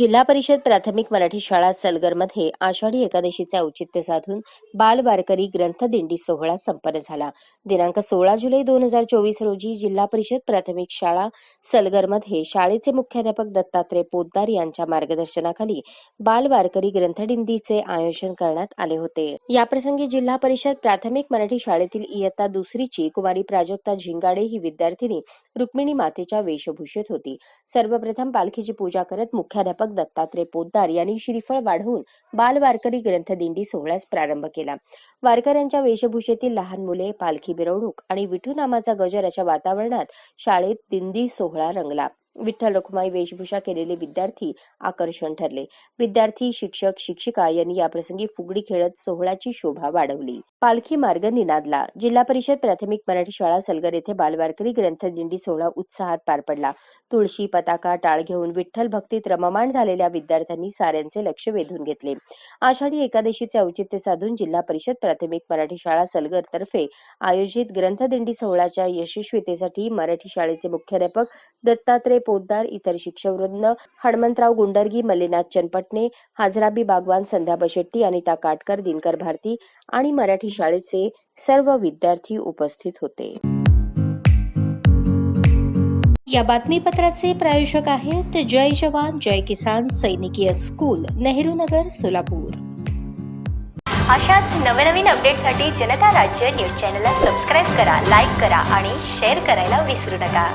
जिल्हा परिषद प्राथमिक मराठी शाळा सलगरमध्ये आषाढी एकादशीचे औचित्य साधून बाल वारकरी ग्रंथदिंडी सोहळा संपन्न झाला. दिनांक सोळा जुलै दोन हजार चोवीस रोजी जिल्हा परिषद प्राथमिक शाळा सलगरमध्ये शाळेचे मुख्याध्यापक दत्तात्रय पोद्दार यांच्या मार्गदर्शनाखाली बाल वारकरी ग्रंथदिंडीचे आयोजन करण्यात आले होते. याप्रसंगी जिल्हा परिषद प्राथमिक मराठी शाळेतील इयत्ता दुसरीची कुमारी प्राजक्ता झिंगाडे ही विद्यार्थिनी रुक्मिणी मातेच्या वेशभूषेत होती. सर्वप्रथम पालखीची पूजा करत मुख्याध्यापक दत्तात्रय पोद्दार यांनी श्रीफळ वाढवून बाल वारकरी ग्रंथदिंडी सोहळ्यास प्रारंभ केला. वारकऱ्यांच्या वेशभूषेतील लहान मुले पालखी मिरवणूक आणि विठू नामाचा गजर अशा वातावरणात शाळेत दिंडी सोहळा रंगला. विठ्ठल रखुमाई वेशभूषा केलेले विद्यार्थी आकर्षण ठरले. विद्यार्थी शिक्षक शिक्षिका यांनी याप्रसंगी फुगडी खेळत सोहळ्याची शोभा वाढवली. पालखी मार्ग निनादला. जिल्हा परिषद प्राथमिक मराठी शाळा सलगर येथे बालवारकरी ग्रंथदिंडी सोहळा उत्साहात पार पडला. तुळशी पताका टाळ घेऊन विठ्ठल भक्तीत रममाण झालेल्या विद्यार्थ्यांनी साऱ्यांचे लक्ष वेधून घेतले. आषाढी एकादशीचे औचित्य साधून जिल्हा परिषद प्राथमिक मराठी शाळा सलगर तर्फे आयोजित ग्रंथदिंडी सोहळ्याच्या यशस्वीतेसाठी मराठी शाळेचे मुख्याध्यापक दत्तात्रय पोद्दार इतर शिक्षकवृंद हणमंतराव गुंडर्गी मल्लीनाथ चनपटणे हाजराबी बागवान संध्या बशेट्टी अनिता काटकर दिनकर भारती आणि मराठी शाळेचे सर्व विद्यार्थी उपस्थित होते. या बातमीपत्राचे प्रायोजक आहेत जय जवान जय किसान सैनिकीय स्कूल नेहरू नगर सोलापूर. अशाच नवनवीन अपडेटसाठी जनता राज्य न्यूज चॅनलला सबस्क्राईब करा लाईक करा आणि शेअर करायला विसरू नका.